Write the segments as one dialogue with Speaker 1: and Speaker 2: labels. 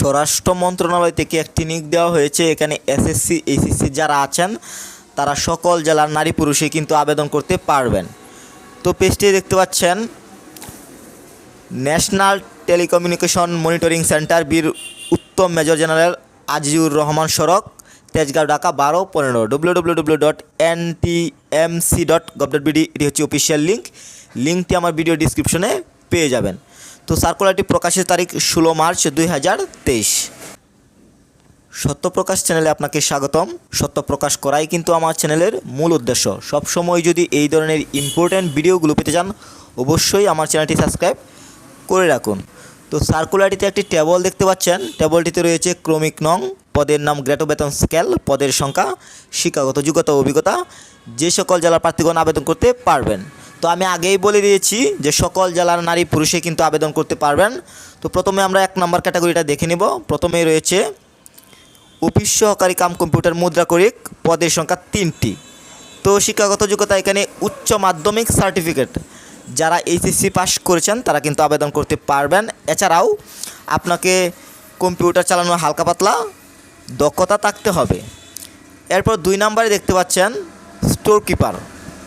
Speaker 1: স্বরাষ্ট্র মন্ত্রণালয় থেকে একটি নিক দেওয়া হয়েছে। এখানে এসএসসি এইচএসসি যারা আছেন, তারা সকল জেলার নারী পুরুষে কিন্তু আবেদন করতে পারবেন। তো পেজটি দেখতে পাচ্ছেন, national telecommunication monitoring centre, Bir Uttom major general Azizur Rahman সড়ক, তেজগাঁও, ঢাকা, বারো, পনেরো। W W W dot N T M C dot gov dot BD এটি হচ্ছে অফিসিয়াল লিঙ্ক লিঙ্কটি আমার ভিডিও ডিসক্রিপশনে পেয়ে যাবেন। তো সার্কুলারটি প্রকাশের তারিখ ষোলো মার্চ দুই হাজার তেইশ। সত্যপ্রকাশ চ্যানেলে আপনাকে স্বাগতম। সত্যপ্রকাশ করাই কিন্তু আমার চ্যানেলের মূল উদ্দেশ্য। সবসময় যদি এই ধরনের ইম্পর্ট্যান্ট ভিডিওগুলো পেতে চান, অবশ্যই আমার চ্যানেলটি সাবস্ক্রাইব করে রাখুন। তো সার্কুলারটিতে একটি টেবল দেখতে পাচ্ছেন। টেবলটিতে রয়েছে ক্রমিক নং, পদের নাম গ্রেটো বেতন স্কেল, পদের সংখ্যা, শিক্ষাগত যোগ্যতা অভিজ্ঞতা, যে সকল জেলার প্রার্থীগণ আবেদন করতে পারবেন। তো আমি আগেই বলে দিয়েছি যে সকল জেলার নারী পুরুষে কিন্তু আবেদন করতে পারবেন। তো প্রথমে আমরা এক নম্বর ক্যাটাগরিটা দেখে নিব। প্রথমে রয়েছে অফিস সহকারী কাম কম্পিউটার মুদ্রা করিক, পদের সংখ্যা তিনটি। তো শিক্ষাগত যোগ্যতা এখানে উচ্চ মাধ্যমিক সার্টিফিকেট। যারা এইচএসসি পাস করেছেন, তারা কিন্তু আবেদন করতে পারবেন। এছাড়াও আপনাকে কম্পিউটার চালানো হালকা পাতলা, দক্ষতা থাকতে হবে। এরপর দুই নম্বরে দেখতে পাচ্ছেন স্টোর কিপার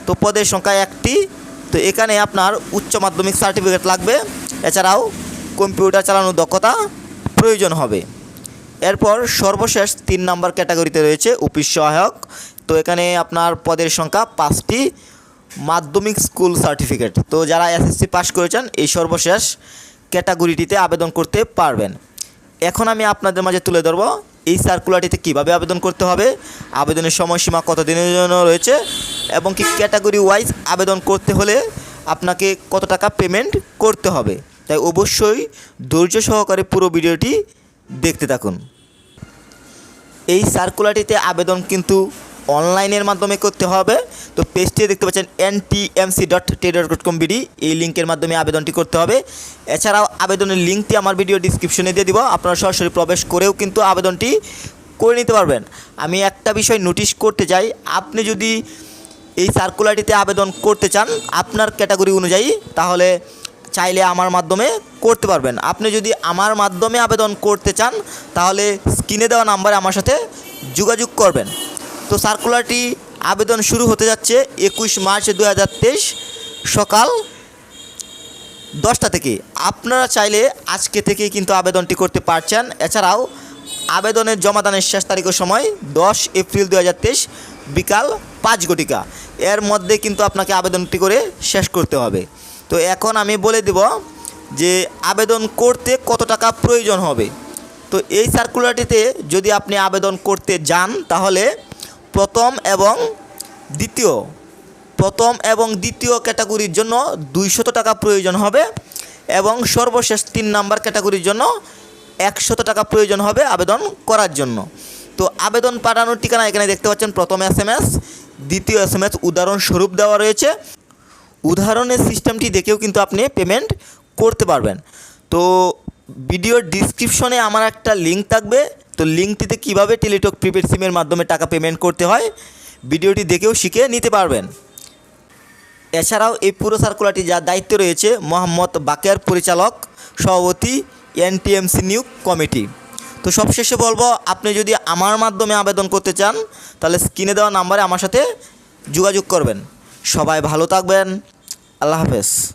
Speaker 1: তো পদের সংখ্যা একটি তো এখানে আপনার উচ্চ মাধ্যমিক সার্টিফিকেট লাগবে। এছাড়াও কম্পিউটার চালানোর দক্ষতা প্রয়োজন হবে। এরপর সর্বশেষ তিন নম্বর ক্যাটাগরিতে রয়েছে অফিস সহায়ক। তো এখানে আপনার পদের সংখ্যা পাঁচটি মাধ্যমিক স্কুল সার্টিফিকেট তো যারা এসএসসি পাস করেছেন, এই সর্বশেষ ক্যাটাগরিটিতে আবেদন করতে পারবেন। এখন আমি আপনাদের মাঝে তুলে ধরব, এই সার্কুলারটিতে কীভাবে আবেদন করতে হবে, আবেদনের সময়সীমা কতদিনের জন্য রয়েছে এবং কি ক্যাটাগরি ওয়াইজ আবেদন করতে হলে আপনাকে কত টাকা পেমেন্ট করতে হবে। তাই অবশ্যই ধৈর্য সহকারে পুরো ভিডিওটি দেখতে থাকুন। এই সার্কুলারটিতে আবেদন কিন্তু অনলাইনের মাধ্যমে করতে হবে। তো পেজটি দেখতে পাচ্ছেন N T M C dot tender dot com BD এই লিঙ্কের মাধ্যমে আবেদনটি করতে হবে। এছাড়াও আবেদনের লিঙ্কটি আমার ভিডিও ডিসক্রিপশনে দিয়ে দিব। আপনারা সরাসরি প্রবেশ করেও কিন্তু আবেদনটি করে নিতে পারবেন। আমি একটা বিষয় নোটিশ করতে চাই। আপনি যদি এই সার্কুলারটিতে আবেদন করতে চান আপনার ক্যাটাগরি অনুযায়ী, তাহলে চাইলে আমার মাধ্যমে করতে পারবেন। আপনি যদি আমার মাধ্যমে আবেদন করতে চান, তাহলে স্ক্রিনে দেওয়া নাম্বারে আমার সাথে যোগাযোগ করবেন। তো সার্কুলারটি আবেদন শুরু হতে যাচ্ছে একুশ মার্চ দু হাজার তেইশ সকাল দশটা থেকে। আপনারা চাইলে আজকে থেকেই কিন্তু আবেদনটি করতে পারছেন। এছাড়াও আবেদনের জমাদানের শেষ তারিখের সময় দশ এপ্রিল দু হাজার তেইশ বিকাল পাঁচ ঘটিকা এর মধ্যে কিন্তু আপনাকে আবেদনটি করে শেষ করতে হবে। তো এখন আমি বলে দেব যে আবেদন করতে কত টাকা প্রয়োজন হবে। তো এই সার্কুলারটিতে যদি আপনি আবেদন করতে যান, তাহলে প্রথম এবং দ্বিতীয়, প্রথম এবং দ্বিতীয় ক্যাটাগরির জন্য দুইশত টাকা প্রয়োজন হবে এবং সর্বশেষ তিন নাম্বার ক্যাটাগরির জন্য একশত টাকা প্রয়োজন হবে আবেদন করার জন্য। তো আবেদন পাঠানোর ঠিকানা এখানে দেখতে পাচ্ছেন প্রথম এস এম এস দ্বিতীয় এস এম এস উদাহরণস্বরূপ দেওয়া রয়েছে। উদাহরণের সিস্টেমটি দেখেও কিন্তু আপনি পেমেন্ট করতে পারবেন। তো ভিডিওর ডিসক্রিপশনে আমার একটা লিঙ্ক থাকবে। তো লিঙ্কটিতে কীভাবে টেলিটক প্রিপেড সিমের মাধ্যমে টাকা পেমেন্ট করতে হয়, ভিডিওটি দেখেও শিখে নিতে পারবেন। এছাড়াও এই পুরো সার্কুলারটি যার দায়িত্ব রয়েছে, মোহাম্মদ বাকের পরিচালক সভাপতি এনটিএমসি নিয়োগ কমিটি তো সবশেষে বলব, আপনি যদি আমার মাধ্যমে আবেদন করতে চান, তাহলে স্ক্রিনে দেওয়া নাম্বারে আমার সাথে যোগাযোগ করবেন। সবাই ভালো থাকবেন। আল্লাহ হাফেজ।